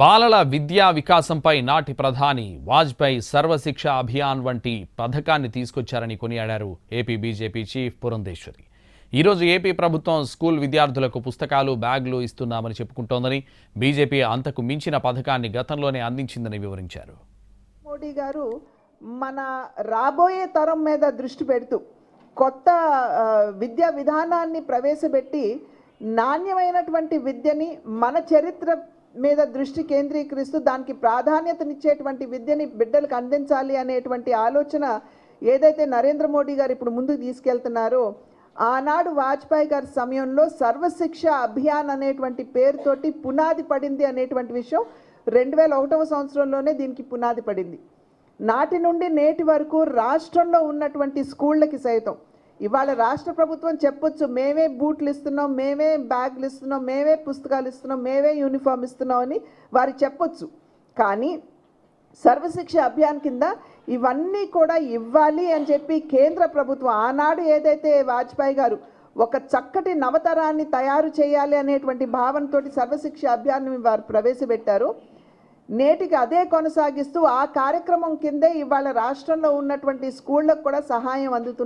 బాలల విద్యా వికాసంపై నాటి ప్రధాని వాజ్పేయి సర్వశిక్ష అభియాన్ వంటి పథకాన్ని తీసుకొచ్చారని కొనియాడారు ఏపీ బీజేపీ చీఫ్ పురంధేశ్వరి. ఈరోజు ఏపీ ప్రభుత్వం స్కూల్ విద్యార్థులకు పుస్తకాలు బ్యాగులు ఇస్తున్నామని చెప్పుకుంటోందని బీజేపీ అంతకు మించిన పథకాన్ని గతంలోనే అందించిందని వివరించారు. మోడీ గారు మన రాబోయే తరం మీద దృష్టి పెడుతూ కొత్త విద్యా విధానాన్ని ప్రవేశపెట్టి నాణ్యమైనటువంటి విద్యని మన చరిత్ర మీద దృష్టి కేంద్రీకరిస్తూ దానికి ప్రాధాన్యతనిచ్చేటువంటి విద్యని బిడ్డలకు అందించాలి అనేటువంటి ఆలోచన ఏదైతే నరేంద్ర మోడీ గారు ఇప్పుడు ముందుకు తీసుకెళ్తున్నారో ఆనాడు వాజ్పేయి గారి సమయంలో సర్వశిక్ష అభియాన్ అనేటువంటి పేరుతోటి పునాది పడింది అనేటువంటి విషయం రెండు వేల ఒకటవ సంవత్సరంలోనే దీనికి పునాది పడింది. నాటి నుండి నేటి వరకు రాష్ట్రంలో ఉన్నటువంటి స్కూళ్ళకి సైతం ఇవాళ రాష్ట్ర ప్రభుత్వం చెప్పొచ్చు మేమే బూట్లు ఇస్తున్నాం మేమే బ్యాగులు ఇస్తున్నాం మేమే పుస్తకాలు ఇస్తున్నాం మేమే యూనిఫామ్ ఇస్తున్నాం అని వారు చెప్పొచ్చు. కానీ సర్వశిక్ష అభియాన్ కింద ఇవన్నీ కూడా ఇవ్వాలి అని చెప్పి కేంద్ర ప్రభుత్వం ఆనాడు ఏదైతే వాజ్పేయి గారు ఒక చక్కటి నవతరాన్ని తయారు చేయాలి అనేటువంటి భావనతోటి సర్వశిక్ష అభియాన్ని వారు ప్రవేశపెట్టారు. నేటికి అదే కొనసాగిస్తూ ఆ కార్యక్రమం కిందే ఇవాళ రాష్ట్రంలో ఉన్నటువంటి స్కూళ్ళకు కూడా సహాయం అందుతుంది